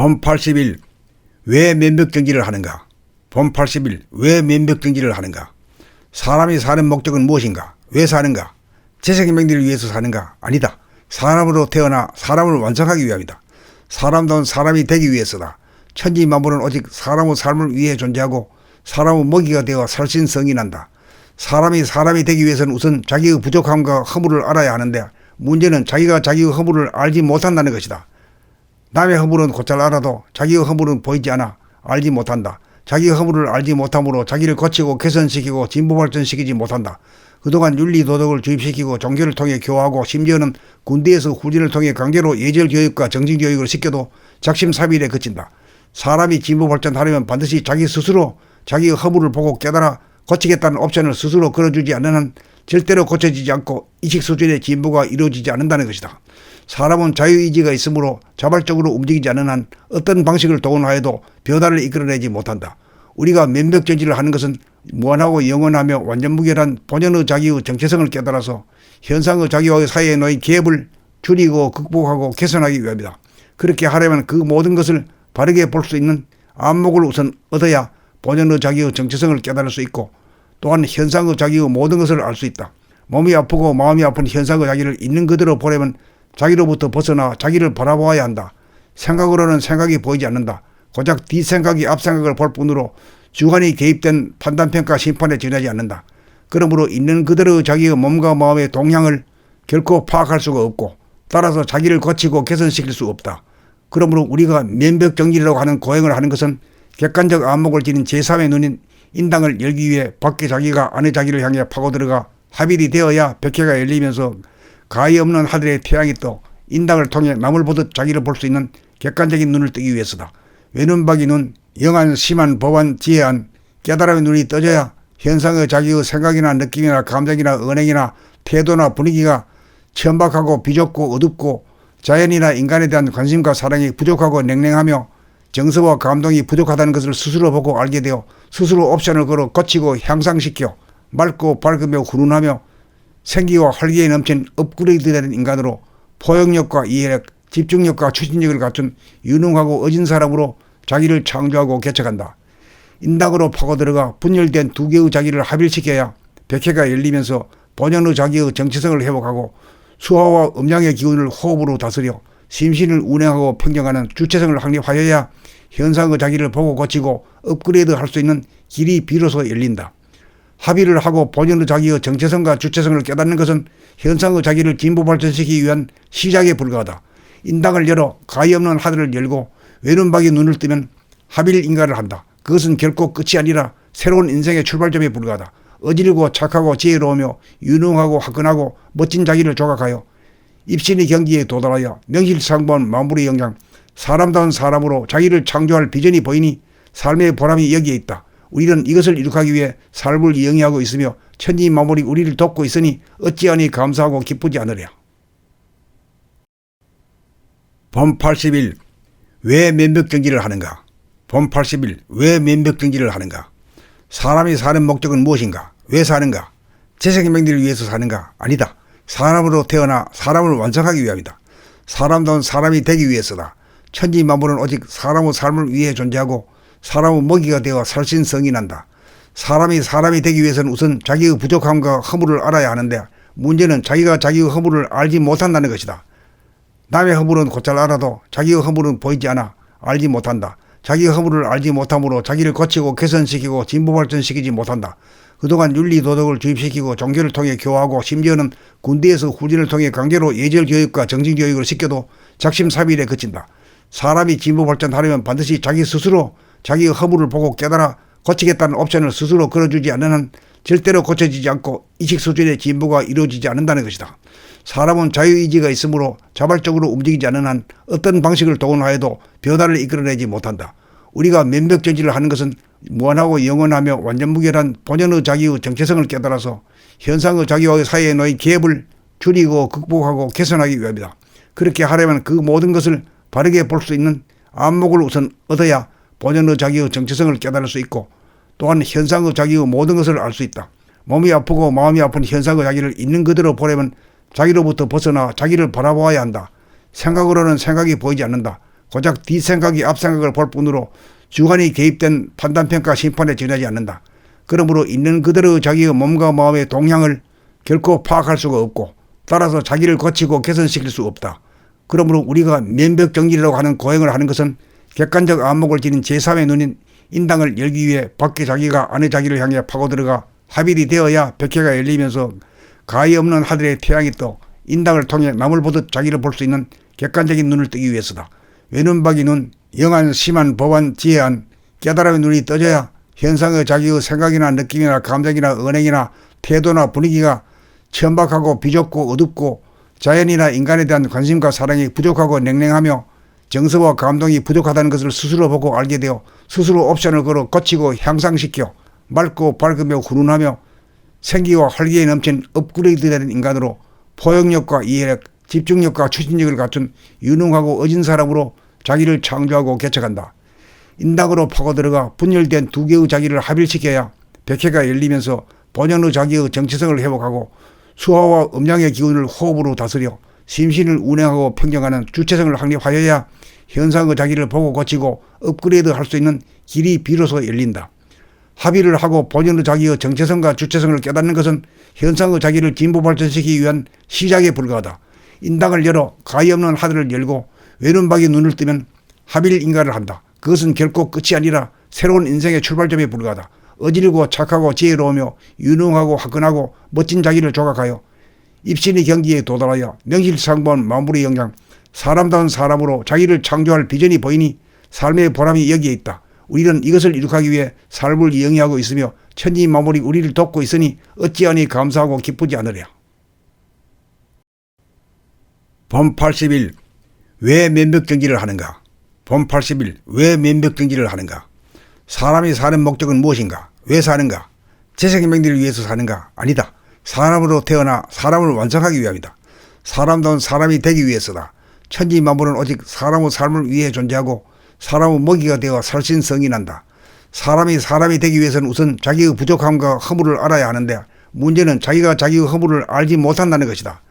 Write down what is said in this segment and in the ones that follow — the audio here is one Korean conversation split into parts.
봄 80일 왜 면역 정지를 하는가? 봄 80일 왜 면역 정지를 하는가? 사람이 사는 목적은 무엇인가? 왜 사는가? 재생명들을 위해서 사는가? 아니다. 사람으로 태어나 사람을 완성하기 위함이다. 사람다운 사람이 되기 위해서다. 천지 만물은 오직 사람의 삶을 위해 존재하고 사람의 먹이가 되어 살신 성이 난다. 사람이 사람이 되기 위해서는 우선 자기의 부족함과 허물을 알아야 하는데 문제는 자기가 자기의 허물을 알지 못한다는 것이다. 남의 허물은 곧잘 알아도 자기의 허물은 보이지 않아 알지 못한다. 자기의 허물을 알지 못함으로 자기를 고치고 개선시키고 진보 발전시키지 못한다. 그동안 윤리 도덕을 주입시키고 종교를 통해 교화하고 심지어는 군대에서 후진을 통해 강제로 예절 교육과 정신 교육을 시켜도 작심삼일에 그친다. 사람이 진보 발전하려면 반드시 자기 스스로 자기의 허물을 보고 깨달아 고치겠다는 옵션을 스스로 걸어주지 않는 한 절대로 고쳐지지 않고 이식 수준의 진보가 이루어지지 않는다는 것이다. 사람은 자유의지가 있으므로 자발적으로 움직이지 않는 한 어떤 방식을 동원하여도 변화를 이끌어내지 못한다. 우리가 면벽정지를 하는 것은 무한하고 영원하며 완전 무결한 본연의 자기의 정체성을 깨달아서 현상의 자기와의 사이에 놓인 갭을 줄이고 극복하고 개선하기 위함이다. 그렇게 하려면 그 모든 것을 바르게 볼 수 있는 안목을 우선 얻어야 본연의 자기의 정체성을 깨달을 수 있고 또한 현상의 자기의 모든 것을 알 수 있다. 몸이 아프고 마음이 아픈 현상의 자기를 있는 그대로 보려면 자기로부터 벗어나 자기를 바라보아야 한다. 생각으로는 생각이 보이지 않는다. 고작 뒷생각이 앞생각을 볼 뿐으로 주관이 개입된 판단평가 심판에 지나지 않는다. 그러므로 있는 그대로 자기의 몸과 마음의 동향을 결코 파악할 수가 없고 따라서 자기를 고치고 개선시킬 수 없다. 그러므로 우리가 면벽 정리라고 하는 고행을 하는 것은 객관적 안목을 지닌 제3의 눈인 인당을 열기 위해 밖에 자기가 안에 자기를 향해 파고들어가 합일이 되어야 백회가 열리면서 가히 없는 하늘에 태양이 떠 인당을 통해 남을 보듯 자기를 볼 수 있는 객관적인 눈을 뜨기 위해서다. 외눈박이 눈, 영한 심한 법안 지혜한 깨달음의 눈이 떠져야 현상의 자기의 생각이나 느낌이나 감정이나 언행이나 태도나 분위기가 천박하고 비좁고 어둡고 자연이나 인간에 대한 관심과 사랑이 부족하고 냉랭하며 정서와 감동이 부족하다는 것을 스스로 보고 알게 되어 스스로 옵션을 걸어 고치고 향상시켜 맑고 밝으며 훈훈하며 생기와 활기에 넘친 업그레이드된 인간으로 포용력과 이해력, 집중력과 추진력을 갖춘 유능하고 어진 사람으로 자기를 창조하고 개척한다. 인당으로 파고들어가 분열된 두 개의 자기를 합일시켜야 백회가 열리면서 본연의 자기의 정체성을 회복하고 수화와 음양의 기운을 호흡으로 다스려 심신을 운행하고 평정하는 주체성을 확립하여야 현상의 자기를 보고 고치고 업그레이드 할 수 있는 길이 비로소 열린다. 합의를 하고 본연의 자기의 정체성과 주체성을 깨닫는 것은 현상의 자기를 진보 발전시키기 위한 시작에 불과하다. 인당을 열어 가히 없는 하늘을 열고 외눈박이 눈을 뜨면 합일 인가를 한다. 그것은 결코 끝이 아니라 새로운 인생의 출발점에 불과하다. 어지르고 착하고 지혜로우며 유능하고 화끈하고 멋진 자기를 조각하여 입신의 경기에 도달하여 명실상부한 마무리 영향 사람다운 사람으로 자기를 창조할 비전이 보이니 삶의 보람이 여기에 있다. 우리는 이것을 이룩하기 위해 삶을 영위하고 있으며 천지 마무리 우리를 돕고 있으니 어찌하니 감사하고 기쁘지 않으랴. 봄 80일 왜 면벽정지를 하는가? 봄 80일 왜 면벽정지를 하는가? 사람이 사는 목적은 무엇인가? 왜 사는가? 재생명들을 위해서 사는가? 아니다. 사람으로 태어나 사람을 완성하기 위함이다. 사람다운 사람이 되기 위해서다. 천지 만물은 오직 사람의 삶을 위해 존재하고 사람의 먹이가 되어 살신 성이 난다. 사람이 사람이 되기 위해서는 우선 자기의 부족함과 허물을 알아야 하는데 문제는 자기가 자기의 허물을 알지 못한다는 것이다. 남의 허물은 곧잘 알아도 자기의 허물은 보이지 않아 알지 못한다. 자기의 허물을 알지 못함으로 자기를 고치고 개선시키고 진보 발전시키지 못한다. 그동안 윤리 도덕을 주입시키고 종교를 통해 교화하고 심지어는 군대에서 후진을 통해 강제로 예절 교육과 정신 교육을 시켜도 작심삼일에 그친다. 사람이 진보 발전하려면 반드시 자기 스스로 자기의 허물을 보고 깨달아 고치겠다는 옵션을 스스로 걸어주지 않는 한 절대로 고쳐지지 않고 이식 수준의 진보가 이루어지지 않는다는 것이다. 사람은 자유의지가 있으므로 자발적으로 움직이지 않는 한 어떤 방식을 동원하여도 변화를 이끌어내지 못한다. 우리가 면벽정지를 하는 것은 무한하고 영원하며 완전무결한 본연의 자기의 정체성을 깨달아서 현상의 자기와의 사이에 놓인 갭을 줄이고 극복하고 개선하기 위함이다. 그렇게 하려면 그 모든 것을 바르게 볼 수 있는 안목을 우선 얻어야 본연의 자기의 정체성을 깨달을 수 있고 또한 현상의 자기의 모든 것을 알 수 있다. 몸이 아프고 마음이 아픈 현상의 자기를 있는 그대로 보려면 자기로부터 벗어나 자기를 바라보아야 한다. 생각으로는 생각이 보이지 않는다. 고작 뒷생각이 앞생각을 볼 뿐으로 주관이 개입된 판단평가 심판에 지나지 않는다. 그러므로 있는 그대로 자기의 몸과 마음의 동향을 결코 파악할 수가 없고 따라서 자기를 고치고 개선시킬 수 없다. 그러므로 우리가 면벽 정리라고 하는 고행을 하는 것은 객관적 안목을 지닌 제3의 눈인 인당을 열기 위해 밖에 자기가 안의 자기를 향해 파고들어가 합일이 되어야 백회가 열리면서 가히 없는 하늘의 태양이 떠 인당을 통해 남을 보듯 자기를 볼 수 있는 객관적인 눈을 뜨기 위해서다. 외눈박이 눈, 영한 심한 법안 지혜한 깨달음의 눈이 떠져야 현상의 자기의 생각이나 느낌이나 감정이나 언행이나 태도나 분위기가 천박하고 비좁고 어둡고 자연이나 인간에 대한 관심과 사랑이 부족하고 냉랭하며 정서와 감동이 부족하다는 것을 스스로 보고 알게 되어 스스로 옵션을 걸어 고치고 향상시켜 맑고 밝으며 훈훈하며 생기와 활기에 넘친 업그레이드되는 인간으로 포용력과 이해력, 집중력과 추진력을 갖춘 유능하고 어진 사람으로 자기를 창조하고 개척한다. 인당으로 파고들어가 분열된 두 개의 자기를 합일시켜야 백회가 열리면서 본연의 자기의 정체성을 회복하고 수화와 음양의 기운을 호흡으로 다스려 심신을 운행하고 평정하는 주체성을 확립하여야 현상의 자기를 보고 고치고 업그레이드 할 수 있는 길이 비로소 열린다. 합의를 하고 본연의 자기의 정체성과 주체성을 깨닫는 것은 현상의 자기를 진보 발전시키기 위한 시작에 불과하다. 인당을 열어 가히 없는 하늘을 열고 외눈박이 눈을 뜨면 합일 인가를 한다. 그것은 결코 끝이 아니라 새로운 인생의 출발점에 불과하다. 어지르고 착하고 지혜로우며 유능하고 화끈하고 멋진 자기를 조각하여 입신의 경지에 도달하여 명실상부한 마무리 영장 사람다운 사람으로 자기를 창조할 비전이 보이니 삶의 보람이 여기에 있다. 우리는 이것을 이룩하기 위해 삶을 영위하고 있으며 천지 마무리 우리를 돕고 있으니 어찌하니 감사하고 기쁘지 않으랴. 봄 80일 왜 면벽 정지를 하는가? 봄 80일 왜 면벽 정지를 하는가? 사람이 사는 목적은 무엇인가? 왜 사는가? 재생명들을 위해서 사는가? 아니다. 사람으로 태어나 사람을 완성하기 위함이다. 사람다운 사람이 되기 위해서다. 천지 만물은 오직 사람의 삶을 위해 존재하고 사람의 먹이가 되어 살신성이 난다. 사람이 사람이 되기 위해서는 우선 자기의 부족함과 허물을 알아야 하는데 문제는 자기가 자기의 허물을 알지 못한다는 것이다.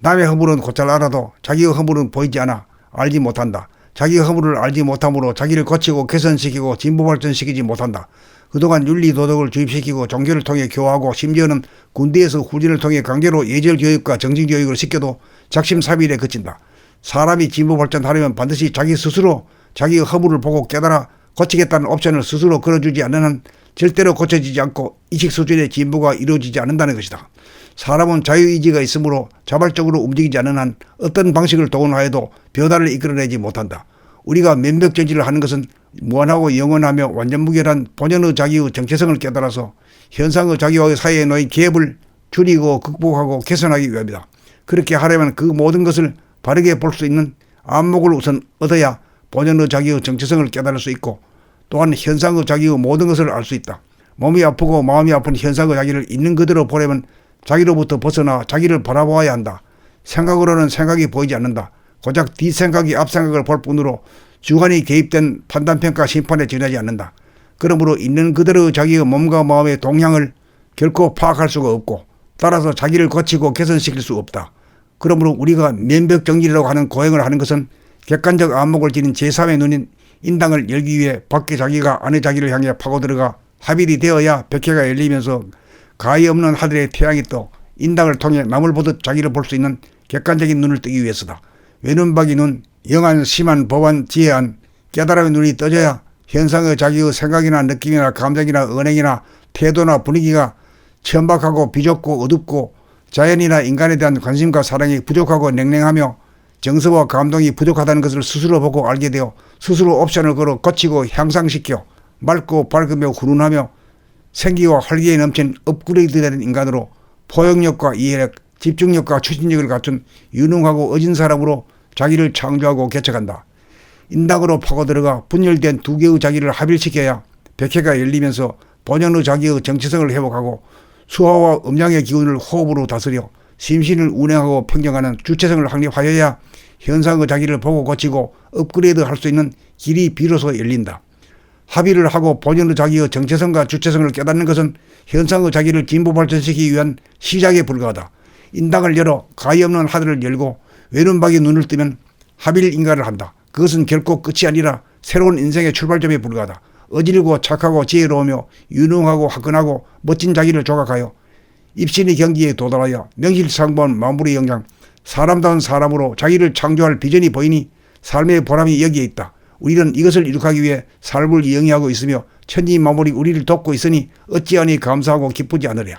남의 허물은 곧잘 알아도 자기의 허물은 보이지 않아 알지 못한다. 자기의 허물을 알지 못함으로 자기를 고치고 개선시키고 진보 발전시키지 못한다. 그동안 윤리 도덕을 주입시키고 종교를 통해 교화하고 심지어는 군대에서 후진을 통해 강제로 예절 교육과 정신 교육을 시켜도 작심삼일에 그친다. 사람이 진보 발전하려면 반드시 자기 스스로 자기의 허물을 보고 깨달아 고치겠다는 옵션을 스스로 걸어주지 않는 한 절대로 고쳐지지 않고 이식 수준의 진보가 이루어지지 않는다는 것이다. 사람은 자유의지가 있으므로 자발적으로 움직이지 않는 한 어떤 방식을 동원하여도 변화를 이끌어내지 못한다. 우리가 면벽 전지를 하는 것은 무한하고 영원하며 완전 무결한 본연의 자기의 정체성을 깨달아서 현상의 자기와의 사이에 놓인 갭을 줄이고 극복하고 개선하기 위함이다. 그렇게 하려면 그 모든 것을 바르게 볼 수 있는 안목을 우선 얻어야 본연의 자기의 정체성을 깨달을 수 있고 또한 현상의 자기의 모든 것을 알 수 있다. 몸이 아프고 마음이 아픈 현상의 자기를 있는 그대로 보려면 자기로부터 벗어나 자기를 바라보아야 한다. 생각으로는 생각이 보이지 않는다. 고작 뒷생각이 앞생각을 볼 뿐으로 주관이 개입된 판단평가 심판에 지나지 않는다. 그러므로 있는 그대로 자기의 몸과 마음의 동향을 결코 파악할 수가 없고 따라서 자기를 고치고 개선시킬 수 없다. 그러므로 우리가 면벽정리라고 하는 고행을 하는 것은 객관적 안목을 지닌 제3의 눈인 인당을 열기 위해 밖에 자기가 안의 자기를 향해 파고들어가 합일이 되어야 백회가 열리면서 가히 없는 하늘의 태양이 떠 인당을 통해 남을 보듯 자기를 볼 수 있는 객관적인 눈을 뜨기 위해서다. 외눈박이 눈, 영한 심한 법안 지혜한 깨달음의 눈이 떠져야 현상의 자기의 생각이나 느낌이나 감정이나 언행이나 태도나 분위기가 천박하고 비좁고 어둡고 자연이나 인간에 대한 관심과 사랑이 부족하고 냉랭하며 정서와 감동이 부족하다는 것을 스스로 보고 알게 되어 스스로 옵션을 걸어 고치고 향상시켜 맑고 밝으며 훈훈하며 생기와 활기에 넘친 업그레이드되는 인간으로 포용력과 이해력, 집중력과 추진력을 갖춘 유능하고 어진 사람으로 자기를 창조하고 개척한다. 인당으로 파고들어가 분열된 두 개의 자기를 합일시켜야 백회가 열리면서 본연의 자기의 정체성을 회복하고 수화와 음양의 기운을 호흡으로 다스려 심신을 운행하고 평정하는 주체성을 확립하여야 현상의 자기를 보고 고치고 업그레이드 할 수 있는 길이 비로소 열린다. 합의를 하고 본연의 자기의 정체성과 주체성을 깨닫는 것은 현상의 자기를 진보 발전시키기 위한 시작에 불과하다. 인당을 열어 가히 없는 하늘을 열고 외눈박이 눈을 뜨면 합일 인가를 한다. 그것은 결코 끝이 아니라 새로운 인생의 출발점에 불과하다. 어질고 착하고 지혜로우며 유능하고 화끈하고 멋진 자기를 조각하여 입신의 경지에 도달하여 명실상부한 마무리 영장 사람다운 사람으로 자기를 창조할 비전이 보이니 삶의 보람이 여기에 있다. 우리는 이것을 이룩하기 위해 삶을 영위하고 있으며 천지 마무리 우리를 돕고 있으니 어찌하니 감사하고 기쁘지 않으랴.